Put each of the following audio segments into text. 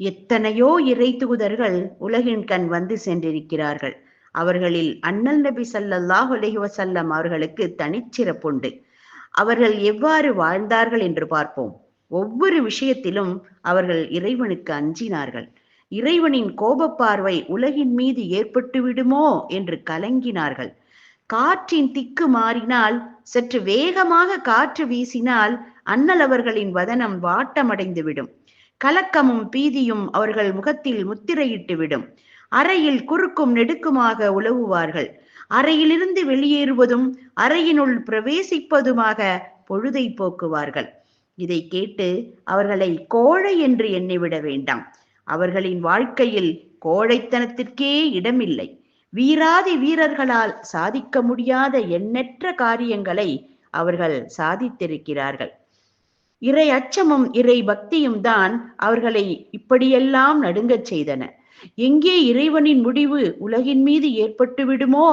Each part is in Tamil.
எத்தனையோ இறை தூதர்கள் உலகின் கண் வந்து சென்றிருக்கிறார்கள். அவர்களில் அண்ணல் நபி சல்லல்லாஹ் அலைஹி அவர்களுக்கு தனிச்சிறப்புண்டு அவர்கள் எவ்வாறு வாழ்ந்தார்கள் என்று பார்ப்போம். ஒவ்வொரு விஷயத்திலும் அவர்கள் இறைவனுக்கு அஞ்சினார்கள். இறைவனின் கோபப்பார்வை உலகின் மீது ஏற்பட்டு விடுமோ என்று கலங்கினார்கள். காற்றின் திக்கு மாறினால் சற்று வேகமாக காற்று வீசினால் அண்ணல் அவர்களின் வதனம் வாட்டமடைந்து விடும் கலக்கமும் பீதியும் அவர்கள் முகத்தில் முத்திரையிட்டு விடும். அறையில் குறுக்கும் நெடுக்குமாக உலவுவார்கள் அறையிலிருந்து வெளியேறுவதும் அறையினுள் பிரவேசிப்பதுமாக பொழுதை போக்குவார்கள். இதை கேட்டு அவர்களை கோழை என்று எண்ணிவிட வேண்டாம். அவர்களின் வாழ்க்கையில் கோழைத்தனத்திற்கே இடமில்லை. வீராதி வீரர்களால் சாதிக்க முடியாத எண்ணற்ற காரியங்களை அவர்கள் சாதித்திருக்கிறார்கள். இறை அச்சமும் இறை பக்தியும் தான் அவர்களை இப்படியெல்லாம் நடுங்கச் செய்தன. எங்கே இறைவனின் முடிவு உலகின் மீது ஏற்பட்டு விடுமோ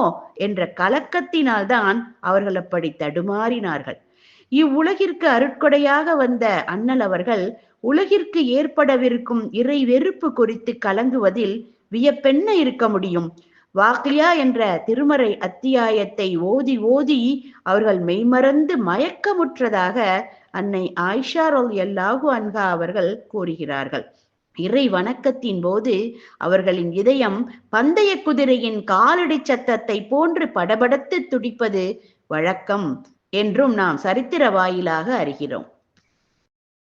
என்ற கலக்கத்தினால்தான் அவர்கள் அப்படி தடுமாறினார்கள். இவ்வுலகிற்கு அருட்கொடையாக வந்த அண்ணல் அவர்கள் உலகிற்கு ஏற்படவிருக்கும் இறை வெறுப்பு குறித்து கலங்குவதில் வியப்பென்ன இருக்க முடியும்? வாக்லியா என்ற திருமறை அத்தியாயத்தை ஓதி ஓதி அவர்கள் மெய்மறந்து மயக்கமுற்றதாக அன்னை ஆயிஷா ரோல் எல்லாகு அன்ஹா அவர்கள் கூறுகிறார்கள். இறை வணக்கத்தின் போது அவர்களின் இதயம் பந்தய குதிரையின் காலடி சத்தத்தை போன்று படபடத்து துடிப்பது வழக்கம் என்றும் நாம் சரித்திர வாயிலாக அறிகிறோம்.